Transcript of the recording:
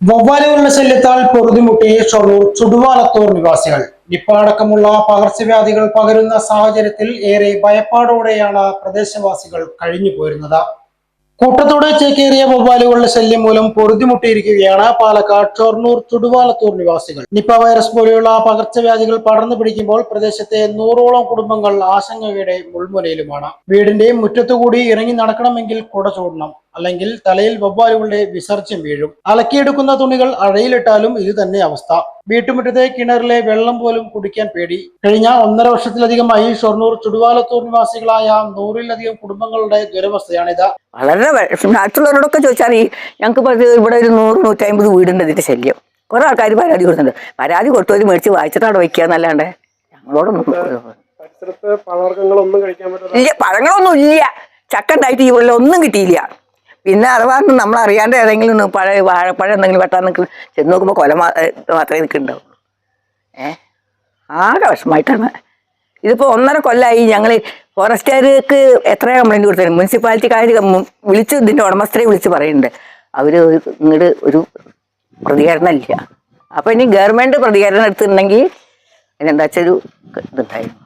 വവ്വാലുകളുടെ ശല്യത്താൽ പൊറുതിമുട്ടി ഷൊറൂർ ചുടുവാലത്തൂർ നിവാസികൾ. നിപ്പ അടക്കമുള്ള പകർച്ചവ്യാധികൾ പകരുന്ന സാഹചര്യത്തിൽ ഏറെ ഭയപ്പാടോടെയാണ് പ്രദേശവാസികൾ കഴിഞ്ഞു പോരുന്നത് കൂട്ടത്തോടെ ചേക്കേറിയ വവ്വാലുകളുടെ ശല്യം മൂലം പൊറുതിമുട്ടിയിരിക്കുകയാണ് പാലക്കാട് ഷൊർണൂർ ചുടുവാലത്തൂർ നിവാസികൾ. നിപ്പ വൈറസ് പോലെയുള്ള പകർച്ചവ്യാധികൾ പടർന്നു പിടിക്കുമ്പോൾ പ്രദേശത്തെ നൂറോളം കുടുംബങ്ങൾ ആശങ്കയുടെ മുൾമുനയിലുമാണ്. വീടിന്റെ മുറ്റത്തുകൂടി ഇറങ്ങി നടക്കണമെങ്കിൽ കുട ചൂടണം അല്ലെങ്കിൽ തലയിൽ വവ്വാലുകളുടെ വിസർജ്യം വീഴും. അലക്കിയെടുക്കുന്ന തുണികൾ അഴയിലിട്ടാലും ഇത് തന്നെ അവസ്ഥ. വീട്ടുമുറ്റത്തെ കിണറിലെ വെള്ളം പോലും കുടിക്കാൻ പേടി. കഴിഞ്ഞ ഒന്നര വർഷത്തിലധികമായി ഷൊർണൂർ ചുടുവാലത്തൂർ നിവാസികളായ നൂറിലധികം കുടുംബങ്ങളുടെ ദുരവസ്ഥയാണിത്. വളരെ മറ്റുള്ളവരോടൊക്കെ ചോദിച്ചാൽ ഈ ഞങ്ങൾക്ക് ഇവിടെ ഒരു നൂറ് നൂറ്റമ്പത് വീടുണ്ട് ഇതിന്റെ ശല്യം. കുറെ ആൾക്കാർ പരാതി കൊടുക്കുന്നുണ്ട് പരാതി കൊടുത്തവർ മേടിച്ച് വായിച്ചിട്ട് അവിടെ വയ്ക്കുക എന്നല്ലാണ്ട് ഞങ്ങളോടൊന്നും ഇല്ല പഴങ്ങളൊന്നും ഇല്ല. ചക്ക ഉണ്ടായിട്ട് ഈ വെള്ളം ഒന്നും കിട്ടിയില്ല. പിന്നെ അഥവാ നമ്മൾ അറിയാണ്ട് ഏതെങ്കിലും പഴയ വാഴപ്പഴം എന്തെങ്കിലും വെട്ടാൻ നിൽക്കുന്ന ചെന്ന് നോക്കുമ്പോൾ കൊല മാത്രമേ നിൽക്കുന്നുണ്ടാവും ഏ? ആകെ വിഷമമായിട്ടാണ് ഇതിപ്പോൾ ഒന്നര കൊല്ലമായി ഞങ്ങൾ ഫോറസ്റ്റുകാർക്ക് എത്ര കംപ്ലൈന്റ് കൊടുത്തത് മുനിസിപ്പാലിറ്റിക്കാർ വിളിച്ച് ഇതിന്റെ ഉടമസ്ഥരെ വിളിച്ച് പറയുന്നുണ്ട് അവർ ഇങ്ങോട്ട് ഒരു പ്രതികരണം ഇല്ല. അപ്പോൾ ഇനി ഗവൺമെന്റ് പ്രതികരണം എടുത്തിട്ടുണ്ടെങ്കിൽ അതിനെന്താ വെച്ചാൽ ഒരു ഇതുണ്ടായിരുന്നു